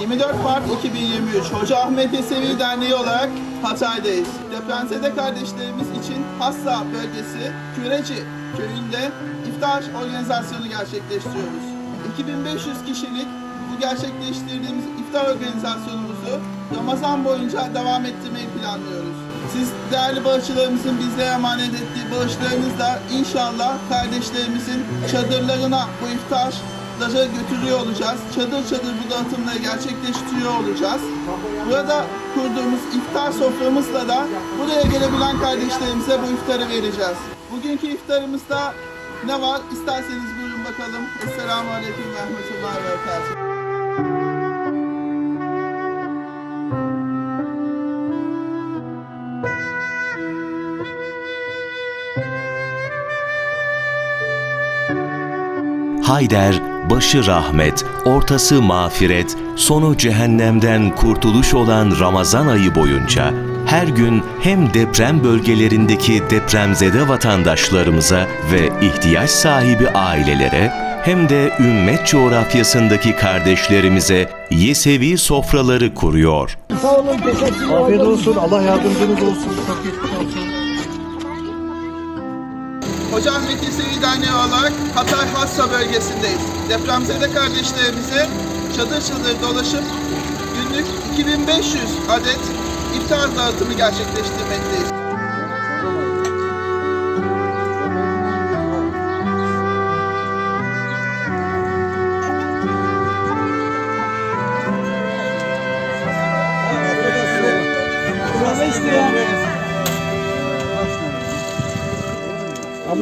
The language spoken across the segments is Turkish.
24 Mart 2023 Hoca Ahmet Yesevi Derneği olarak Hatay'dayız. Depremzede kardeşlerimiz için Hassa bölgesi Küreci köyünde iftar organizasyonu gerçekleştiriyoruz. 2500 kişilik bu gerçekleştirdiğimiz iftar organizasyonumuzu Ramazan boyunca devam ettirmeyi planlıyoruz. Siz değerli bağışçılarımızın bizlere emanet ettiği bağışlarınızla inşallah kardeşlerimizin çadırlarına bu iftarları götürüyor olacağız. Çadır çadır bu dağıtımları gerçekleştiriyor olacağız. Burada kurduğumuz iftar soframızla da buraya gelebilen kardeşlerimize bu iftarı vereceğiz. Bugünkü iftarımızda ne var? İsterseniz buyurun bakalım. Esselamu Aleyküm ve Rahmetullahi ve Berekatuhu. Hayder, başı rahmet, ortası mağfiret, sonu cehennemden kurtuluş olan Ramazan ayı boyunca her gün hem deprem bölgelerindeki depremzede vatandaşlarımıza ve ihtiyaç sahibi ailelere hem de ümmet coğrafyasındaki kardeşlerimize Yesevi sofraları kuruyor. Afiyet olsun. Allah yardımcınız olsun. Çok olsun. Hoca Ahmet Yesevi Derneği olarak Hatay Hassa bölgesindeyiz. Depremzede kardeşlerimize çadır çadır dolaşıp günlük 2500 adet iftar dağıtımı gerçekleştirmekteyiz.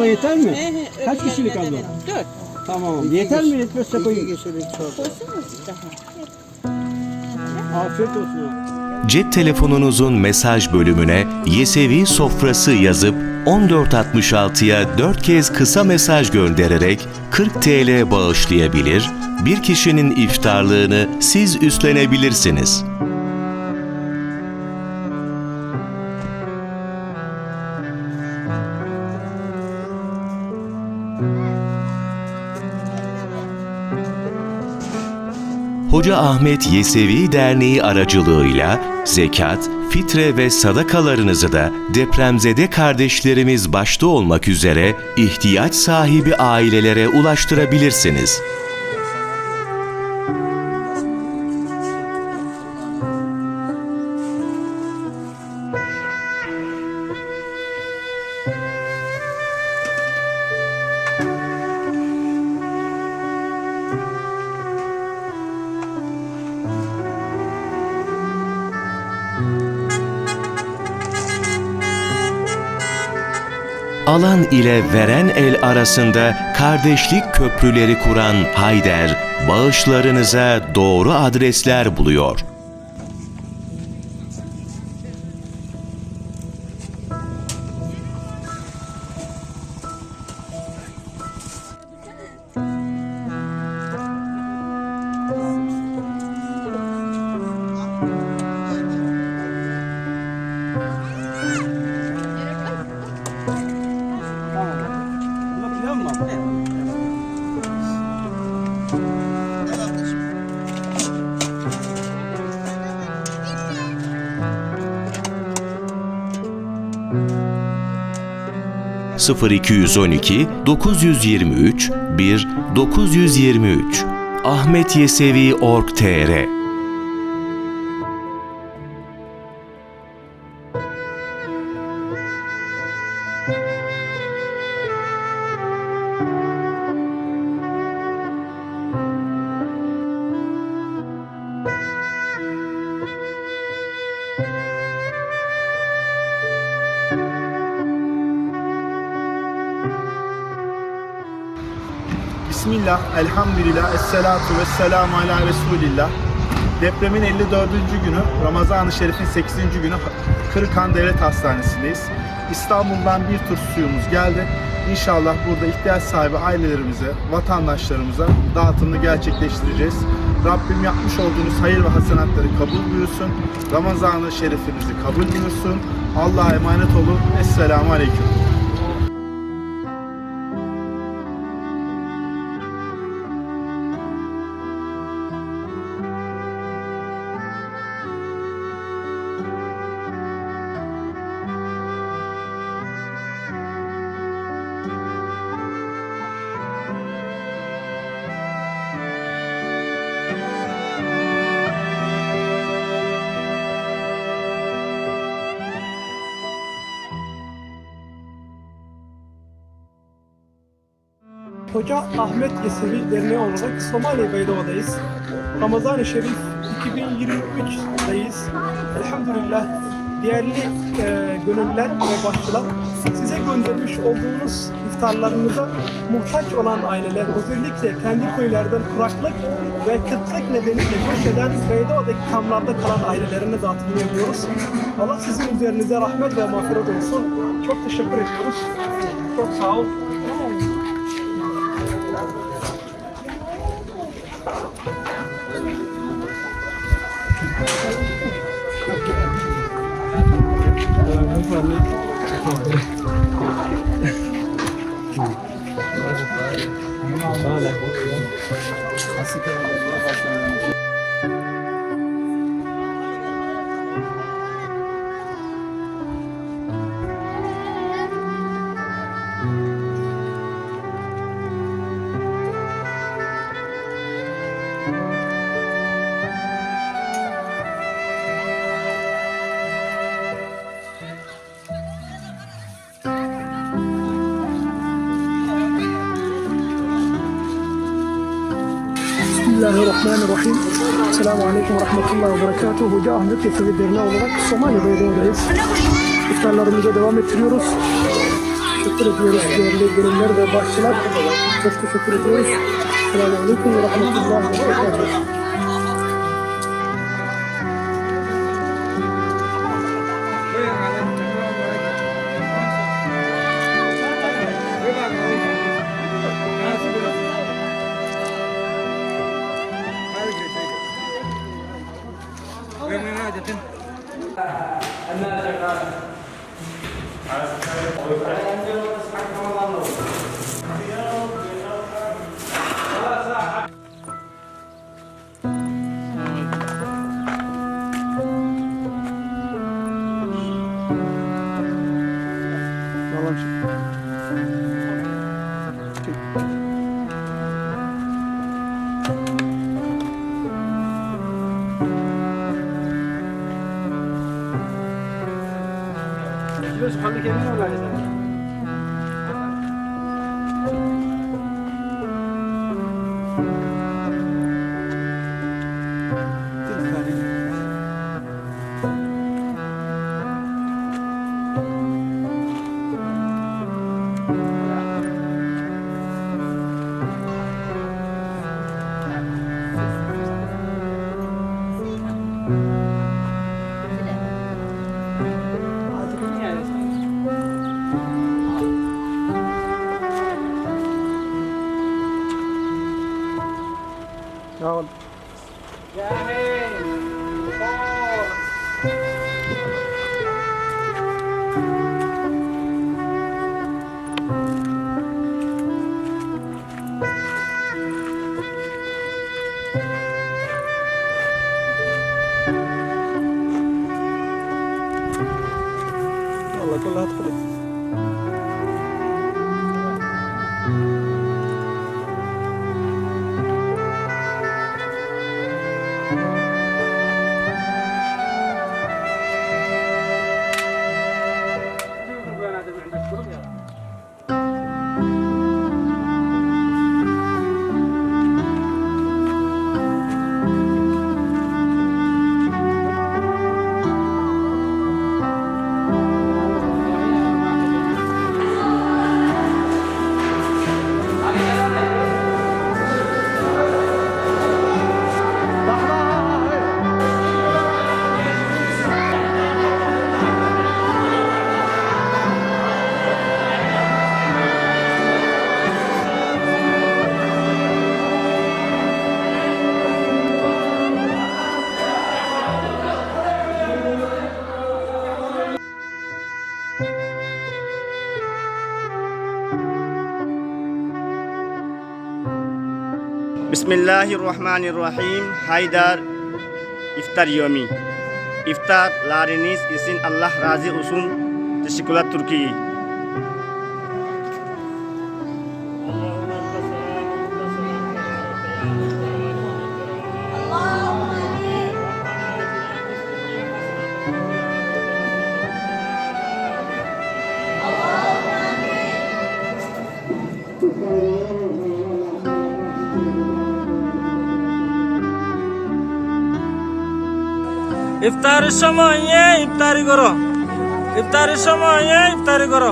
Abla yeter mi? Kaç kişilik abla? Dört. Tamam. Yeter mi? Yetmezse koyun. Daha. Afiyet olsun. Cep telefonunuzun mesaj bölümüne Yesevi sofrası yazıp 1466'ya 4 kez kısa mesaj göndererek 40 TL bağışlayabilir, bir kişinin iftarlığını siz üstlenebilirsiniz. Hoca Ahmet Yesevi Derneği aracılığıyla zekat, fitre ve sadakalarınızı da depremzede kardeşlerimiz başta olmak üzere ihtiyaç sahibi ailelere ulaştırabilirsiniz. Alan ile veren el arasında kardeşlik köprüleri kuran Hayder, bağışlarınıza doğru adresler buluyor. 0212 923 1 923 Ahmet Bismillah, elhamdülillah, esselatu ve selamu ala Resulillah. Depremin 54. günü, Ramazan-ı Şerif'in 8. günü Kırıkhan Devlet Hastanesi'ndeyiz. İstanbul'dan bir tur suyumuz geldi. İnşallah burada ihtiyaç sahibi ailelerimize, vatandaşlarımıza dağıtımını gerçekleştireceğiz. Rabbim yapmış olduğunuz hayır ve hasenatları kabul buyursun. Ramazan-ı Şerifinizi kabul buyursun. Allah'a emanet olun. Esselamu Aleyküm. Hoca Ahmet Yesevi Derneği olarak Somali Beydoğa'dayız. Ramazan-ı Şerif 2023'deyiz. Elhamdülillah değerli e, gönüller ve başçılar size göndermiş olduğunuz iftarlarınıza muhtaç olan aileler özellikle kendi köylerden kuraklık ve kıtlık nedeniyle göç eden Beydoğa'daki kamplarda kalan ailelerine dağıtımını yapıyoruz. Allah sizin üzerinize rahmet ve mağfiret olsun. Çok teşekkür ediyoruz. Çok sağ me. Bismillahirrahmanirrahim. Selamun Aleyküm ve Rahmetullahi ve Berekatuhu. Hoca Ahmet Yesevi Derneği olarak Somali Beydoğu'dayız. İftarlarımıza devam ettiriyoruz. Teşekkür ediyoruz değerli gönüller ve başçılar. Çok teşekkür ediyoruz. Selamun Aleyküm ve Rahmetullahi ve Berekatuhu. รื่องง่าจะขึ้นจะกั Sağ Bismillahirrahmanirrahim. Haydar iftar yomi. İftarlarınız için Allah razı olsun. Teşekkürler Türkiye. Allah'a ইফতারের সময় ইফতারি করো। ইফতারের সময় ইফতারি করো।